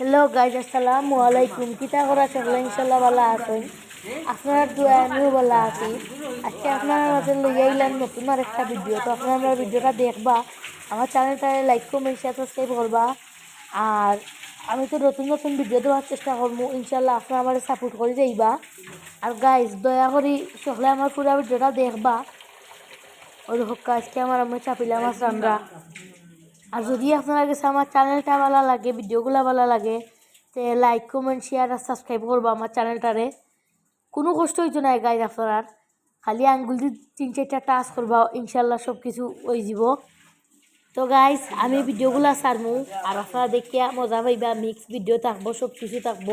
Hello guys আসসালামু আলাইকুম কিতা করা সকলে ইনশাল্লাহ ভালো আছেন আপনার দোয়া আমিও ভালো আছি আজকে আপনার মাঝে লইয়া এলাম নতুন আর একটা ভিডিও তো আপনারা আমার ভিডিওটা দেখবা আমার চ্যানেলটা লাইক কমেন্ট শেয়ার সাবস্ক্রাইব করবা আর আমি তো নতুন নতুন ভিডিও দেওয়ার চেষ্টা করব ইনশাল্লাহ আপনারা আমার সাপোর্ট করে যাইবা আর গাইজ দয়া করি সকলে আমার পুরো ভিডিওটা দেখবা ওই হোক আজকে আমার আমি চাপিলা মাছ রান্না আর যদি আপনার কাছে আমার চ্যানেলটা ভালো লাগে, ভিডিওগুলো ভালো লাগে, তে লাইক কমেন্ট শেয়ার আর সাবস্ক্রাইব করব আমার চ্যানেলটারে কোনো কষ্ট হইতো না গাইজ আপনার খালি আঙ্গুল দিয়ে তিন চারটা টাচ করবা, ইনশাল্লাহ সব কিছু হয়ে যাব। তো গাইজ আমি ভিডিওগুলো সারমু আর আপনারা দেখিয়া মজা পাইবা মিক্স ভিডিও থাকব সব কিছু থাকব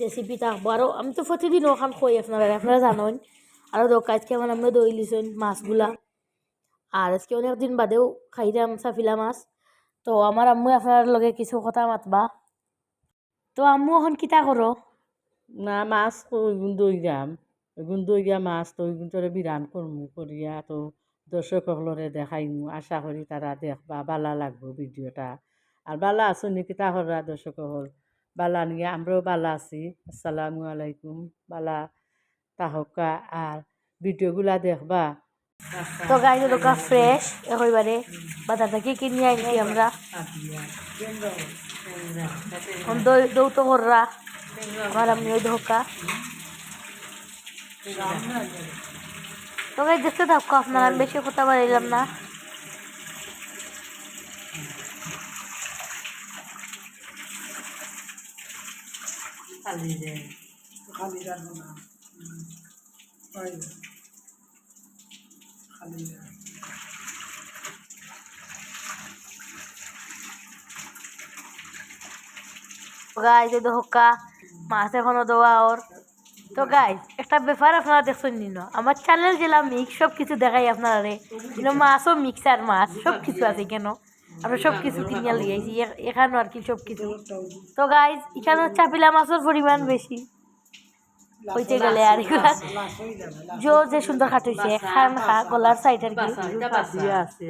রেসিপি থাকব। আরও আমি তো প্রতিদিন ওখান খুঁই আপনারা আপনারা জানেন আরও দোক, আজকে আমার দই লিছেন মাছগুলা। আর আজকে অনেক দিন বাদেও খাইলাম, সাফিলা মাছ। তো আমার আম্মু আপনার লগে কিছু কথা মাতবা। তো আম্মু, এখন কিতা করো না, মাছ দই যাম ওইগুন দই গা মাছ তো ওইগুন তোরে বিরান করমু করিয়া তো দর্শক সকলরে দেখাইমু। আশা করি তারা দেখবা, বালা লাগবো ভিডিওটা আর বালা আছো নাকি দর্শক সকল বালা নিয়ে আমরাও বালা আছি। আসসালামু আলাইকুম। বালা তাহকা আর ভিডিওগুলা দেখবা। তো গাড়ি দোকা ফ্রেশ একেবারে বাজার থেকে কিনে আনছি আমরা? দৌতো কররা আমার আমি ওই ধোকা। তো গাই দেখতে থাকো, আপনার আমি বেশি কথা বাড়াইলাম না। খালি রাখব না। হয় খালি গাই যে ধোকা মাছ এখনও দেওয়া ওর। তো গাই একটা ব্যাপার আপনারা দেখছেন নিন আমার চ্যানেল জেলা মিক্স সব কিছু দেখাই আপনারা কিন্তু মাছও মিক্সার মাছ, সব কিছু আছে কেন? আমরা সব কিছু কিনিয়া লিয়ে আইছি এ- এখানেও আর কি সব কিছু। তো গাই এখানে চাপিলা মাছের পরিমাণ বেশি। হইতে গেলে আর এগুলা। জো যে সুন্দর খাটইছে খান খা গলার সাইড আর কি। আছে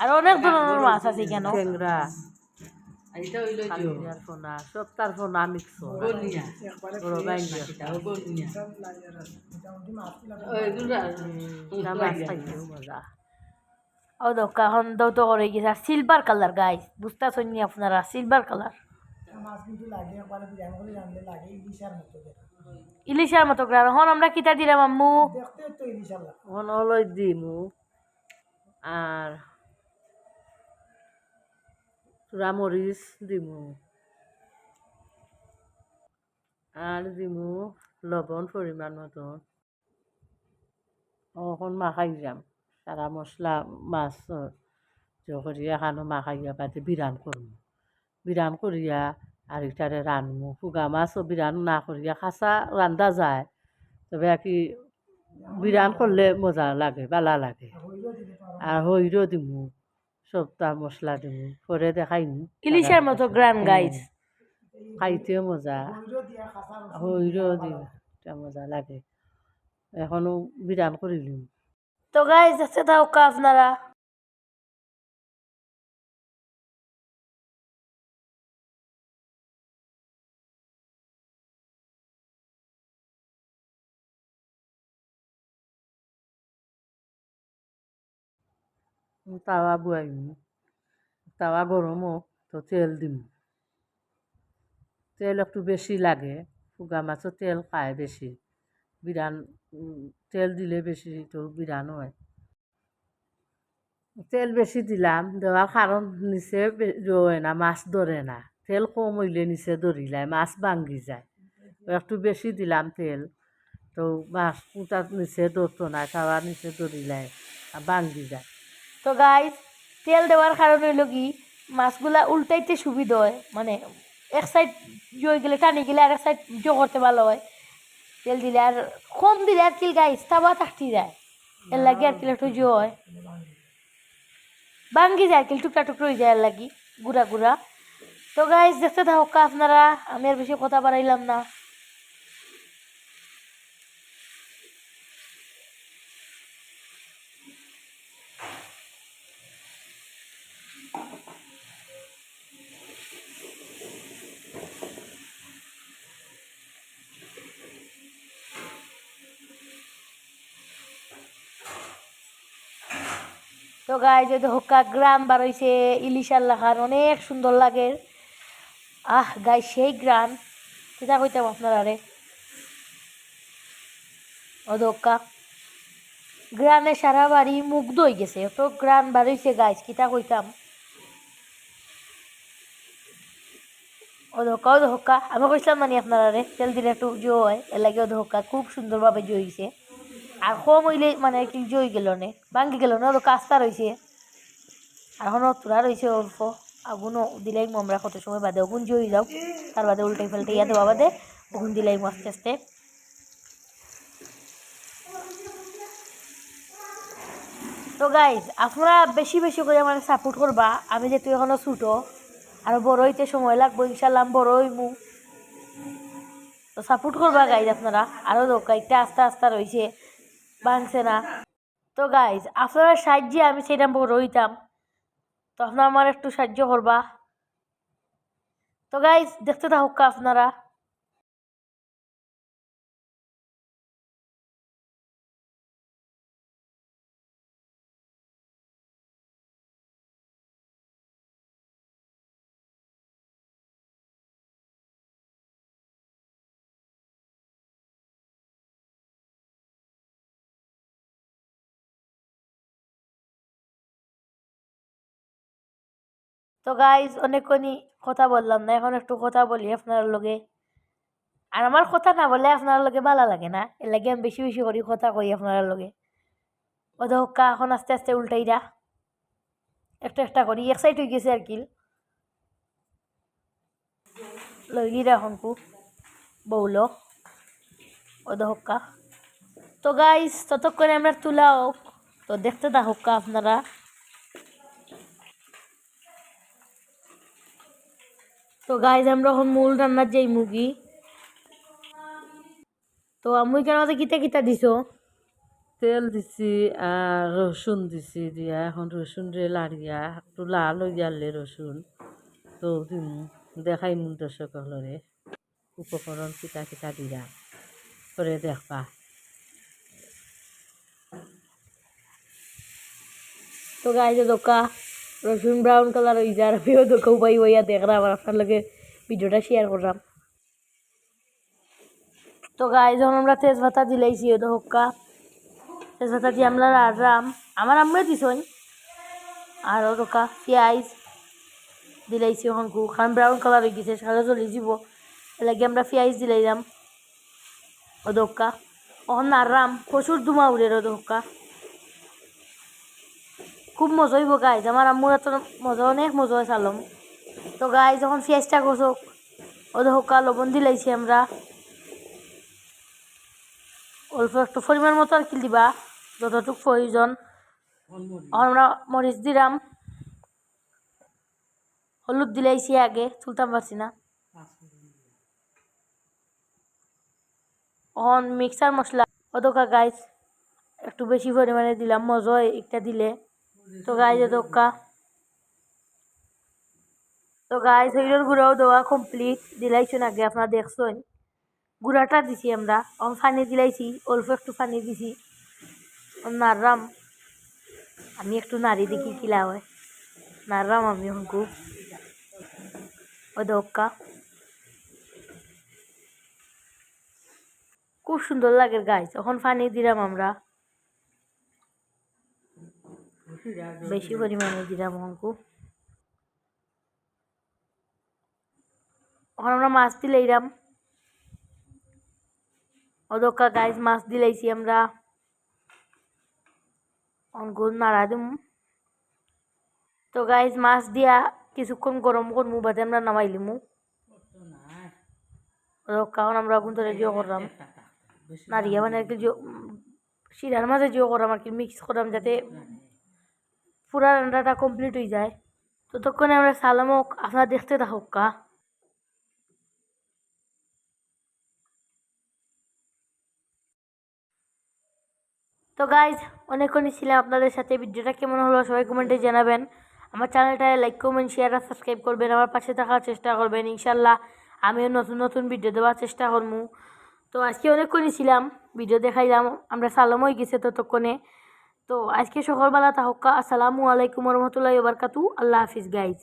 আর অনেক ধরনের মাছ আছে কেন ট্যাংরা। ফোনা ফোনা মিক্স মজা ও করে গেছে। সিলভার কালার গাইস বুঝতে আপনারা? সিলভার কালার মাছ কিন্তু লাগে একবারে বিরিয়ানি করে রাঁধলে লাগে ইলিশার মতো। ইলিশের মতো গ্রাম এখন আমরা কিতা দিলাম আম্মু? দেখতে তো ইলিশার লাগে। এখন অলই দিমু। আর মরিচ দিমু। আর দিমু লবণ পরিমাণ মতন এখন মাখাই যাম। সারা মশলা মাছ করিয়া খানো মাখাইয়া বাদে বিরান করমু বিরান করিয়া আর ইটারে রানমু ফুগা মাছও বিরান না করিয়া খাসা রান্দা যায় তবে আর কি বিরান করলে মজা লাগে বালা লাগে আর হইরও দিমু সবটা মশলা দিমু পরে দেখাইমু ইলিশের মতো গ্রাম গাইজ খাইতেও মজা হইরও দিম এটা মজা লাগে এখনও বিরান করিলিম তো গাইজ আছে থাকা আপনারা তাওয়া বুয়াইমু তাওয়া গরম তো তেল দিম তেল একটু বেশি লাগে ফুগা মাছও তেল খায় বেশি বিরান তেল দিলে বেশি তো বিরান হয় তেল বেশি দিলাম দেওয়ার কারণ নিচে রয়ে না মাছ ধরে না তেল কম হইলে নিচে ধরিলায় মাছ ভাঙ্গি যায় একটু বেশি দিলাম তেল তো মাছ পুতার নিচে ধরতো না তাওয়ার নিচে ধরিলায় আর ভাঙ্গি যায় তো গাইজ তেল দেওয়ার কারণ হইল কি, মাছগুলা উল্টাইতে সুবিধা হয়। মানে এক সাইড জয় গেলে, টানি গেলে আর এক সাইড জো করতে ভালো হয়। তেল দিলে আর কম দিলে আর কিল গাইজ তাবা থাকতে যায়। এর লাগে আর কিল একটু জো হয়। ভাঙ্গি যায়, কিল টুকরা টুকরো হয়ে যায় এর লাগি, গুড়া গুড়া। তো গাইজ দেখতে থাকুক আপনারা আমি আর বেশি কথা বাড়াইলাম না। তো গাই যদি হোক্কা গ্রাম বার হইছে ইলিশার অনেক সুন্দর লাগে। আহ গাই সেই গ্রাম। কিতা কইতাম আপনারা রে ও দোক্কা গ্রামে সারা বাড়ি মুগ্ধ হয়ে গেছে। তো গ্রাম বার হইছে গাইস কিতা কইতাম? ও ধোকা ও ধোকা আমি কইছিলাম মানে আপনারা রে তেল দিলে একটু জো হয়, এর লাগে ও ধোকা খুব সুন্দরভাবে জইছে আর কম হইলে মানে কি জই গেল নে, ভাঙ্গি গেল না তো কাস্তা রয়েছে আর এখন তোরা রয়েছে অল্প আগুনও দিলাই আমরা কত সময় বাদে ওগুন জই যাও, তার বাদে উল্টাই পাল্টে ইয়া দেওয়া বাদে ওগুন দিলাই আস্তে আস্তে। তো গাইজ আপনারা বেশি বেশি করে আমার সাপোর্ট করবা, আমি যেহেতু এখনও ছুটো, আর বড় হইতে সময় লাগবো ইনশাল্লাহ আমি বড় হইমু। তো সাপোর্ট করবা গাইজ আপনারা আরও একটা আস্তে আস্তে রয়েছে ভাঙছে না। তো গাইজ আপনার সাহায্যে আমি সেই নাম রইতাম। তো আপনারা আমার একটু সাহায্য করবা। তো গাইজ দেখতে থাকুক আপনারা। তো গাইজ অনেকক্ষণই কথা বললাম না। এখন একটু কথা বলি আপনার লগে। আর আমার কথা না বলে আপনার লগে ভালো লাগে না। এর লাগে আমি বেশি বেশি করি কথা কই আপনার লগে। ও ধক্কা এখন আস্তে আস্তে উল্টাই উল্টাইরা একটা একটা করি, এক সাইড হয়ে গেছে আর কি। লইলিরা এখন কু। বউলো ও ধক্কা তো গাইজ ততক্ষণে আমরা তুলা হোক তো দেখতে থাকুক আপনারা। তো গাইজ আমরা এখন মূল রান্নার যাই মুগি তো আমি কেন কিতা কিতা দিছো? তেল দিছি আর রসুন দিছি দিয়া এখন রসুন রে লাড়িয়া একটু লাল হয়ে গেলে রসুন তো দেখাই মু দর্শক হলরে উপকরণ কিতা কিতা দিয়া করে দেখবা। তো গাইজ দোকা রসুন ব্রাউন কালার হয়ে যায় আমিও দোকা উপায় হইয়া দেখলাম আর আপনার লগে ভিডিওটা শেয়ার করলাম। তো গাইজ যখন আমরা তেজপাতা দিলাইছি ওটা হক্কা তেজপাতা দিয়ে আমরা রাম আমার আমরা দিছই আর ও দোকা পেঁয়াজ দিলাইছি এখন কু খান ব্রাউন কালার হয়ে গেছে সারা চলে যাব। লাগে আমরা পেঁয়াজ দিলাইলাম। ও দোকা ওখান নাড়াম প্রচুর দুমা উড়ে ও দোকা খুব মজা হইব গাইজ আমার আম্মুর এত মজা অনেক মজা হয় চালম তো গাই যখন পেঁয়াজটা কষক ওদের হোকা লবণ দিলাইছি আমরা। অল্প একটু পরিমাণ মতো আর কি দিবা, যতটুক প্রয়োজন আমরা মরিচ দিলাম হলুদ দিলাইছি আগে তুলতাম পারছি না। এখন মিক্সার মশলা ওদকা গাইজ একটু বেশি পরিমাণে দিলাম, মজা একটা দিলে। তো গাইজ দোকা তো গাইজ হইলোর গুঁড়াও দেওয়া কমপ্লিট দিলাইছুন আগে আপনারা দেখছেন। গুঁড়াটা দিছি আমরা। অন পানি দিলাইছি, অল্প একটু পানি দিছি। নাড়রাম আমি একটু নাড়ি দেখি কিলা হয়। নাড়রাম আমি হঙ্কু ও দোকা খুব সুন্দর লাগে গাইজ এখন পানি দিলাম আমরা। বেশি পরিমাণে দিলাম অঙ্কু। এখন আমরা মাছ দিলাইলাম অদকা গাইজ মাছ দিলাইছি আমরা। অঙ্কু নাড়া দিম। তো গাইজ মাছ দিয়া কিছুক্ষণ গরম করমু, বাদে আমরা নামাইলিমু কারণ আমরা আগুন ধরে জিও করলাম। নারিয়া মানে আর কি শিরার মাঝে জিও করলাম আর কি, মিক্স করলাম যাতে পুরা রান্নাটা কমপ্লিট হয়ে যায়। ততক্ষণে আমরা সালামক আপনারা দেখতে থাকুক, কা। তো গাইজ অনেকক্ষণই ছিলাম আপনাদের সাথে। ভিডিওটা কেমন হলো সবাই কমেন্টে জানাবেন। আমার চ্যানেলটায় লাইক কমেন্ট শেয়ার আর সাবস্ক্রাইব করবেন। আমার পাশে থাকার চেষ্টা করবেন ইনশাল্লাহ আমিও নতুন নতুন ভিডিও দেওয়ার চেষ্টা করব তো আজকে অনেকক্ষণই ছিলাম ভিডিও দেখাইলাম, আমরা সালাম হয়ে গেছে ততক্ষণে। তো আজকে সকালবেলা তাহকা আসসালামু আলাইকুম রহমতুল্লাহ বারকাতু। আল্লাহ হাফিজ গাইজ